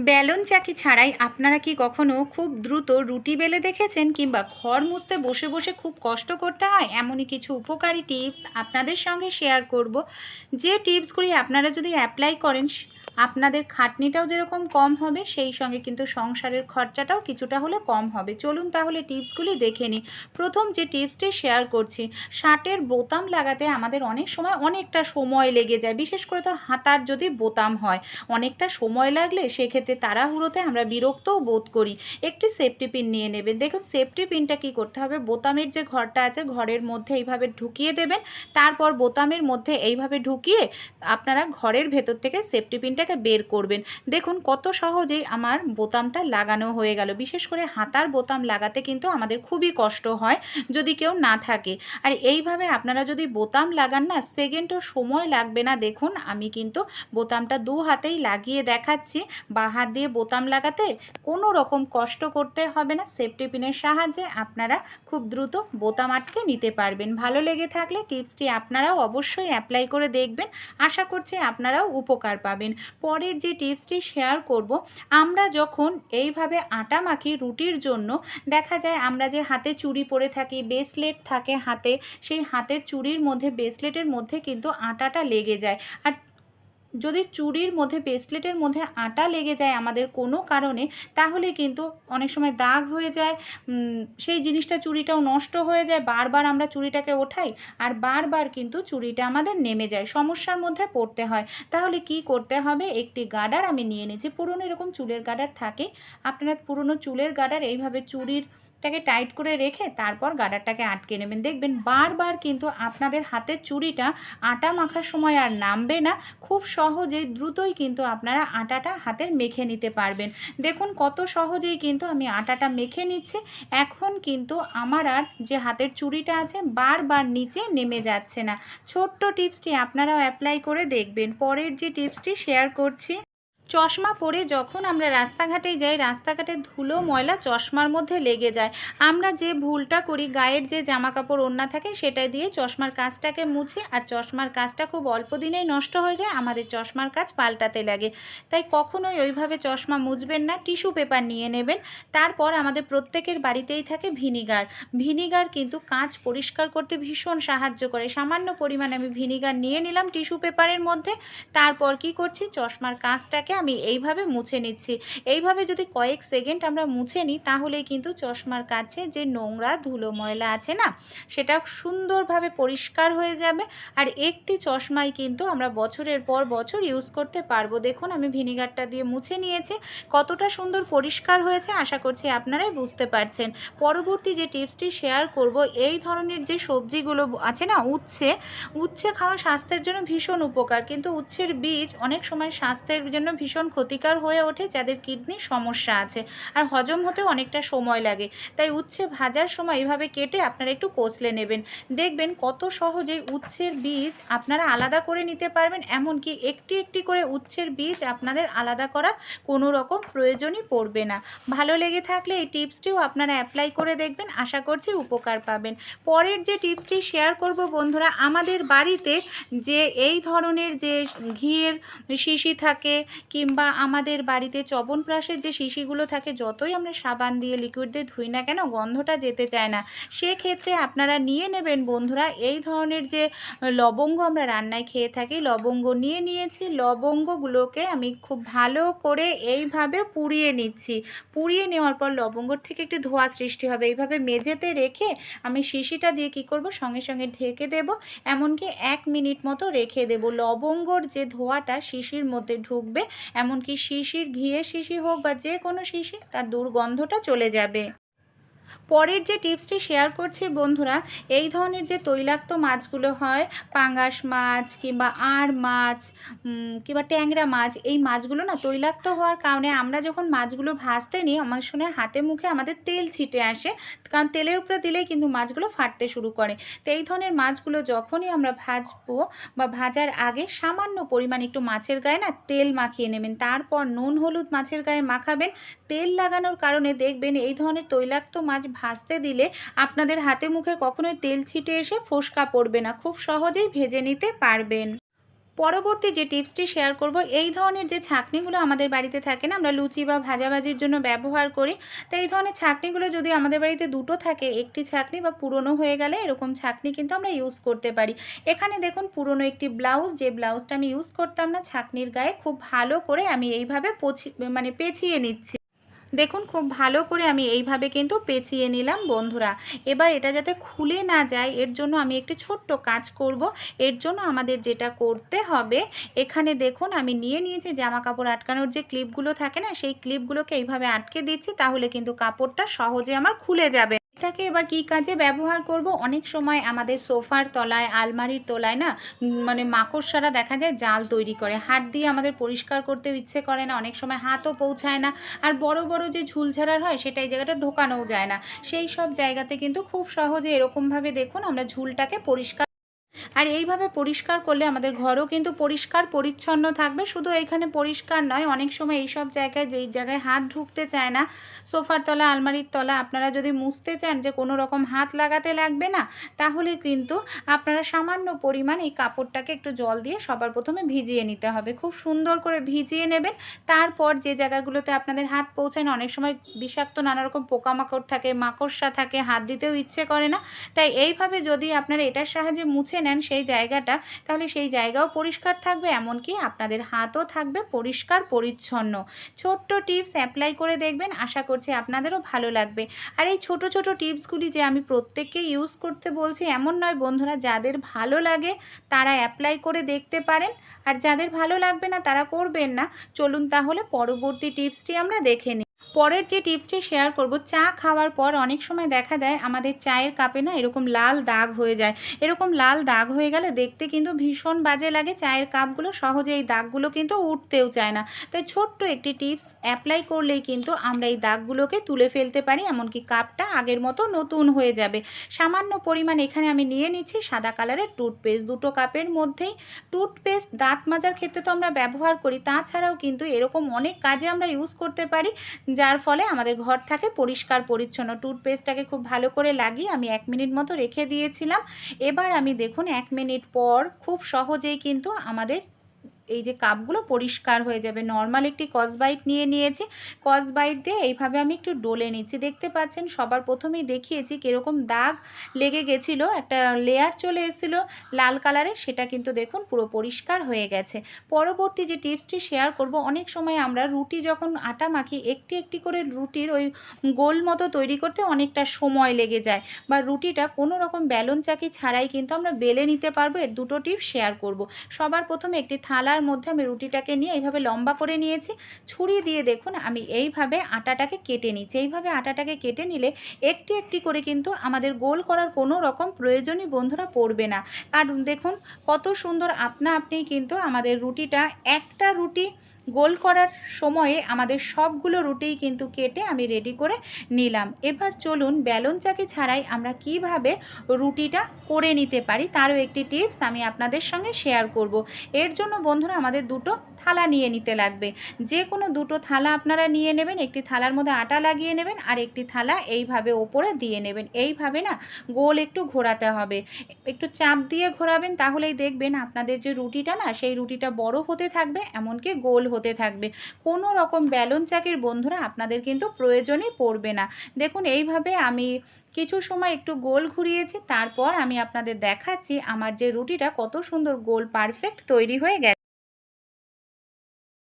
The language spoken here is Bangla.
বেলন চাকি ছাড়াই আপনারা কি কখনো খুব দ্রুত রুটি বেলে দেখেছেন কিংবা ঘর মুছতে বসে বসে খুব কষ্ট করতে হয়? এমনই কিছু উপকারী টিপস আপনাদের সঙ্গে শেয়ার করব। যে টিপসগুলি আপনারা যদি অ্যাপ্লাই করেন আপনাদের খাটনিটাও যেরকম কম হবে, সেই সঙ্গে কিন্তু সংসারের খরচাটাও কিছুটা হলে কম হবে। চলুন তাহলে টিপসগুলি দেখে নিই। প্রথম যে টিপসটি শেয়ার করছি, শার্টের বোতাম লাগাতে আমাদের অনেক সময় অনেকটা সময় লেগে যায়, বিশেষ করে তো হাতার যদি বোতাম হয়। অনেকটা সময় লাগলে সেক্ষেত্রে তাড়াহুড়োতে আমরা বিরক্তও বোধ করি। একটি সেফটি পিন নিয়ে নেবেন। দেখুন, সেফটি পিনটা কি করতে হবে? বোতামের যে ঘরটা আছে, ঘরের মধ্যে এইভাবে ঢুকিয়ে দেবেন। তারপর বোতামের মধ্যে এইভাবে ঢুকিয়ে আপনারা ঘরের ভেতর থেকে সেফটি পিনটাকে বের করবেন। দেখুন কত সহজেই আমার বোতামটা লাগানো হয়ে গেল। বিশেষ করে হাতার বোতাম লাগাতে কিন্তু আমাদের খুবই কষ্ট হয় যদি কেউ না থাকে। আর এইভাবে আপনারা যদি বোতাম লাগান না, সেকেন্ডও সময় লাগবে না। দেখুন আমি কিন্তু বোতামটা দু হাতেই লাগিয়ে দেখাচ্ছি। বা হাত দিয়ে বোতাম লাগাতে কোনো রকম কষ্ট করতে হবে না। সেফটি পিনের সাহায্যে আপনারা খুব দ্রুত বোতাম আটকে নিতে পারবেন। ভালো লেগে থাকলে টিপসটি আপনারাও অবশ্যই অ্যাপ্লাই করে দেখবেন। আশা করছি আপনারাও উপকার পাবেন। পরের যে টিপসটি শেয়ার করব, আমরা যখন এইভাবে আটা মাখি রুটির জন্য, দেখা যায় আমরা যে হাতে চুড়ি পরে থাকি ব্রেসলেট থাকে হাতে, সেই হাতের চুড়ির মধ্যে ব্রেসলেটের মধ্যে কিন্তু আটাটা লেগে যায়। আর যদি চুড়ির মধ্যে ব্রেসলেটের মধ্যে আটা লেগে যায় আমাদের কোনো কারণে, তাহলে কিন্তু অনেক সময় দাগ হয়ে যায়। সেই জিনিসটা চুড়িটাও নষ্ট হয়ে যায়। বারবার আমরা চুড়িটাকে ওঠাই আর বারবার কিন্তু চুড়িটা আমাদের নেমে যায়, সমস্যার মধ্যে পড়তে হয়। তাহলে কি করতে হবে? একটি গার্ডার আমি নিয়ে নিয়েছি। পুরনো এরকম চুলের গার্ডার থাকে। আপনারা পুরনো চুলের গার্ডার এইভাবে চুড়ির টাকে টাইট করে রেখে তারপর গার্ডারটাকে আটকে নেবেন। দেখবেন বারবার কিন্তু আপনাদের হাতের চুড়িটা আটা মাখার সময় আর নামবে না। খুব সহজেই দ্রুতই কিন্তু আপনারা আটাটা হাতের মেখে নিতে পারবেন। দেখুন কত সহজেই কিন্তু আমি আটাটা মেখে নিচ্ছি। এখন কিন্তু আমার আর যে হাতের চুড়িটা আছে বারবার নিচে নেমে যাচ্ছে না। ছোট্ট টিপসটি আপনারাও অ্যাপ্লাই করে দেখবেন। পরের যে টিপসটি শেয়ার করছি। চশমা পরে যখন আমরা রাস্তাঘাটে যাই রাস্তাঘাটে ধুলো, ময়লা চশমার মধ্যে লেগে যায়। আমরা যে ভুলটা করি, গায়ের যে জামা কাপড় ওড়না থাকে সেটা দিয়ে চশমার কাজটাকে মুছি, আর চশমার কাজটা খুব অল্প দিনেই নষ্ট হয়ে যায়, আমাদের চশমার কাজ পাল্টাতে লাগে। তাই কখনোই ওইভাবে চশমা মুছবেন না, টিস্যু পেপার নিয়ে নেবেন। তারপর আমাদের প্রত্যেকের বাড়িতেই থাকে ভিনিগার। ভিনিগার কিন্তু কাঁচ পরিষ্কার করতে ভীষণ সাহায্য করে। সামান্য পরিমাণে আমি ভিনিগার নিয়ে নিলাম টিস্যু পেপারের মধ্যে। তারপর কি করছি? চশমার কাঁচটাকে আমি এইভাবে মুছে নিচ্ছি। এইভাবে যদি কয়েক সেকেন্ড আমরা মুছে নিই, তাহলেই কিন্তু চশমার কাছে যে নোংরা ধুলো ময়লা আছে না, সেটা সুন্দরভাবে পরিষ্কার হয়ে যাবে। আর একটি চশমাই কিন্তু আমরা বছরের পর বছর ইউজ করতে পারব। দেখুন, আমি ভিনিগারটা দিয়ে মুছে নিয়েছি। কতটা সুন্দর পরিষ্কার হয়েছে, আশা করছি আপনারাই বুঝতে পারছেন। পরবর্তী যে টিপসটি শেয়ার করব, এই ধরনের যে সবজিগুলো আছে না, উচ্ছে উচ্ছে খাওয়া স্বাস্থ্যের জন্য ভীষণ উপকার। কিন্তু উচ্ছের বীজ অনেক সময় স্বাস্থ্যের জন্য ভীষণ ক্ষতিকর হয়ে ওঠে যাদের কিডনির সমস্যা আছে। আর হজম হতেও অনেকটা সময় লাগে। তাই উচ্ছে ভাজার সময় এভাবে কেটে আপনারা একটু কষলে নেবেন। দেখবেন কত সহজেই উচ্ছের বীজ আপনারা আলাদা করে নিতে পারবেন, এমনকি একটি একটি করে উচ্ছের বীজ আপনাদের আলাদা করার কোনো রকম প্রয়োজনই পড়বে না। ভালো লেগে থাকলে এই টিপসটিও আপনারা অ্যাপ্লাই করে দেখবেন, আশা করছি উপকার পাবেন। পরের যে টিপসটি শেয়ার করব বন্ধুরা, আমাদের বাড়িতে যে এই ধরনের যে ঘিয়ের শিশি থাকে কিংবা আমাদের বাড়িতে চবনপ্রাশের যে শিশিগুলো থাকে, যতই আমরা সাবান দিয়ে লিকুইড দিয়ে ধুই না কেন, গন্ধটা যেতে চায় না। সেক্ষেত্রে আপনারা নিয়ে নেবেন বন্ধুরা, এই ধরনের যে লবঙ্গ আমরা রান্নায় খেয়ে থাকি, লবঙ্গ নিয়ে নিয়েছি, লবঙ্গগুলোকে আমি খুব ভালো করে এইভাবে পুড়িয়ে নিচ্ছি। পুড়িয়ে নেওয়ার পর লবঙ্গর থেকে একটি ধোঁয়া সৃষ্টি হবে। এইভাবে মেঝেতে রেখে আমি শিশিটা দিয়ে কি করব? সঙ্গে সঙ্গে ঢেকে দেব। এমনকি এক মিনিট মতো রেখে দেব। লবঙ্গর যে ধোঁয়াটা শিশির মধ্যে ঢুকবে এমনকি শিশির ঘিয়ে শিশি হোক বা যে কোনো শিশি তার দুর্গন্ধটা চলে যাবে। পরের যে টিপসটি শেয়ার করছি বন্ধুরা, এই ধরনের যে তৈলাক্ত মাছগুলো হয়, পাঙ্গাস মাছ কিংবা আর মাছ কিংবা ট্যাংরা মাছ, এই মাছগুলো না তৈলাক্ত হওয়ার কারণে আমরা যখন মাছগুলো ভাজতে নিই, আমার শুনে হাতে মুখে আমাদের তেল ছিটে আসে, কারণ তেলের উপরে দিলেই কিন্তু মাছগুলো ফাটতে শুরু করে। তো এই ধরনের মাছগুলো যখনই আমরা ভাজবো বা ভাজার আগে সামান্য পরিমাণ একটু মাছের গায়ে না তেল মাখিয়ে নেবেন, তারপর নুন হলুদ মাছের গায়ে মাখাবেন। তেল লাগানোর কারণে দেখবেন এই ধরনের তৈলাক্ত মাছ ভাজতে দিলে আপনাদের হাতে মুখে কখনোই তেল ছিটে এসে ফোসকা পড়বে না। খুব সহজেই ভেজে নিতে পারবেন। পরবর্তী যে টিপসটি শেয়ার করব, এই ধরনের যে ছাঁকনিগুলো আমাদের বাড়িতে থাকে না, আমরা লুচি বা ভাজাভাজির জন্য ব্যবহার করি, তো এই ধরনের ছাঁকনিগুলো যদি আমাদের বাড়িতে দুটো থাকে, একটি ছাঁকনি বা পুরনো হয়ে গেলে এরকম ছাঁকনি কিন্তু আমরা ইউজ করতে পারি। এখানে দেখুন পুরনো একটি ব্লাউজ যে ব্লাউজটা আমি ইউজ করতাম না, ছাঁকনির গায়ে খুব ভালো করে আমি এইভাবে পছি মানে পেঁচিয়ে নিচ্ছি। দেখুন, খুব ভালো করে আমি এইভাবে কিন্তু পেঁচিয়ে নিলাম বন্ধুরা। এবার এটা যাতে খুলে না যায়, এর জন্য আমি একটি ছোট্ট কাজ করব। এর জন্য আমাদের যেটা করতে হবে, এখানে দেখুন আমি নিয়ে নিয়েছি জামা কাপড় আটকানোর যে ক্লিপগুলো থাকে না, সেই ক্লিপগুলোকে এইভাবে আটকে দিচ্ছি, তাহলে কিন্তু কাপড়টা সহজে আমার খুলে যাবে। এটাকে এবার কি কাজে ব্যবহার করব? অনেক সময় আমাদের সোফার তলায়, আলমারির তলায় না মানে মাকড়সারা দেখা যায় জাল তৈরি করে। হাত দিয়ে আমাদের পরিষ্কার করতেও ইচ্ছে করে না, অনেক সময় হাতও পৌঁছায় না। আর বড় বড় যে ঝুলঝাড়ার হয় সেটা এই জায়গাটা ঢোকানোও যায় না। সেই সব জায়গাতে কিন্তু খুব সহজে এরকমভাবে দেখুন, আমরা ঝুলটাকে পরিষ্কার আর এইভাবে পরিষ্কার করলে আমাদের ঘরও কিন্তু পরিষ্কার, পরিচ্ছন্ন থাকবে। শুধু এখানে পরিষ্কার নয়, অনেক সময় এইসব জায়গায় যেই জায়গায় হাত ঢুকতে চায় না, সোফার তলা, আলমারির তলা, আপনারা যদি মুছতে চান যে কোনো রকম হাত লাগাতে লাগবে না, তাহলে কিন্তু আপনারা সামান্য পরিমাণ এই কাপড়টাকে একটু জল দিয়ে সবার প্রথমে ভিজিয়ে নিতে হবে। খুব সুন্দর করে ভিজিয়ে নেবেন। তারপর যে জায়গাগুলোতে আপনাদের হাত পৌঁছায় না, অনেক সময় বিষাক্ত নানা রকম পোকামাকড় থাকে, মাকড়সা থাকে, হাত দিতেও ইচ্ছে করে না। তাই এইভাবে যদি আপনারা এটার সাহায্যে মুছে নেন সেই জায়গাটা, তাহলে সেই জায়গাও পরিষ্কার থাকবে, এমনকি আপনাদের হাতও থাকবে পরিষ্কার, পরিচ্ছন্ন। ছোট্ট টিপস অ্যাপ্লাই করে দেখবেন, আশা করছি আপনাদেরও ভালো লাগবে। আর এই ছোট ছোট টিপসগুলি যে আমি প্রত্যেককে ইউজ করতে বলছি, এমন নয় বন্ধুরা, যাদের ভালো লাগে তারা অ্যাপ্লাই করে দেখতে পারেন, আর যাদের ভালো লাগবে না তারা করবেন না। চলুন তাহলে পরবর্তী টিপসটি আমরা দেখে নিই পরের যে টিপসটি শেয়ার করব, চা খাওয়ার পর অনেক সময় দেখা দেয় আমাদের চায়ের কাপে না এরকম লাল দাগ হয়ে যায়। এরকম লাল দাগ হয়ে গেলে দেখতে কিন্তু ভীষণ বাজে লাগে, চায়ের কাপগুলো সহজে এই দাগগুলো কিন্তু উঠতেও চায় না। তাই ছোট্ট একটি টিপস, অ্যাপ্লাই করলেই কিন্তু আমরা এই দাগগুলোকে তুলে ফেলতে পারি, এমনকি কাপটা আগের মতো নতুন হয়ে যাবে। সামান্য পরিমাণ এখানে আমি নিয়ে নিচ্ছি সাদা কালারের টুথপেস্ট। দুটো কাপের মধ্যেই টুথপেস্ট দাঁত মাজার ক্ষেত্রে তো আমরা ব্যবহার করি, তাছাড়াও কিন্তু এরকম অনেক কাজে আমরা ইউজ করতে পারি যার ফলে আমাদের ঘর থাকে পরিষ্কার, পরিচ্ছন্ন। টুথপেস্টটাকে খুব ভালো করে লাগিয়ে আমি এক মিনিট মতো রেখে দিয়েছিলাম। এবার আমি দেখুন, এক মিনিট পর খুব সহজেই কিন্তু আমাদের এই যে কাপগুলো পরিষ্কার হয়ে যাবে। নর্মাল একটি কসবাইট নিয়ে নিয়েছি। কসবাইট দিয়ে এইভাবে আমি একটু ডলে নিচ্ছি। দেখতে পাচ্ছেন, সবার প্রথমেই দেখিয়েছি কীরকম দাগ লেগে গেছিল। একটা লেয়ার চলে এসেছিল লাল কালারের সেটা কিন্তু দেখুন পুরো পরিষ্কার হয়ে গেছে। পরবর্তী যে টিপসটি শেয়ার করব, অনেক সময় আমরা রুটি যখন আটা মাখি, একটি একটি করে রুটির ওই গোল মতো তৈরি করতে অনেকটা সময় লেগে যায় বা রুটিটা কোনো রকম ব্যালন চাকি ছাড়াই কিন্তু আমরা বেলে নিতে পারব। এর দুটো টিপস শেয়ার করব। সবার প্রথমে একটি থালার মধ্যে আমি রুটিটাকে নিয়ে এইভাবে লম্বা করে নিয়েছি। ছুরি দিয়ে দেখুন, আমি এইভাবে আটাটাকে কেটে নিচ্ছি। এইভাবে আটাটাকে কেটে নিলে একটি একটি করে কিন্তু আমাদের গোল করার কোনো রকম প্রয়োজনই বন্ধুরা পড়বে না। কারণ দেখুন, কত সুন্দর আপনা আপনি কিন্তু আমাদের রুটিটা একটা রুটি গোল করার সময়ে আমাদের সবগুলো রুটিই কিন্তু কেটে আমি রেডি করে নিলাম। এবার চলুন ব্যালন চাকি ছাড়াই আমরা কীভাবে রুটিটা করে নিতে পারি তারও একটি টিপস আমি আপনাদের সঙ্গে শেয়ার করব। এর জন্য বন্ধুরা আমাদের দুটো থালা নিয়ে নিতে লাগবে। যে কোনো দুটো থালা আপনারা নিয়ে নেবেন, একটি থালার মধ্যে আটা লাগিয়ে নেবেন আর একটি থালা এইভাবে ওপরে দিয়ে নেবেন। এইভাবে না গোল একটু ঘোরাতে হবে। একটু চাপ দিয়ে ঘোরাবেন তাহলেই দেখবেন আপনাদের যে রুটিটা না, সেই রুটিটা বড় হতে থাকবে, এমনকি গোল হতে থাকবে। কোনো রকম ব্যালন চাকির বন্ধুরা আপনাদের কিন্তু প্রয়োজনই পড়বে না। দেখুন, এইভাবে আমি কিছু সময় একটু গোল ঘুরিয়েছি, তারপর আমি আপনাদের দেখাচ্ছি আমার যে রুটিটা কত সুন্দর গোল পারফেক্ট তৈরি হয়ে গেছে।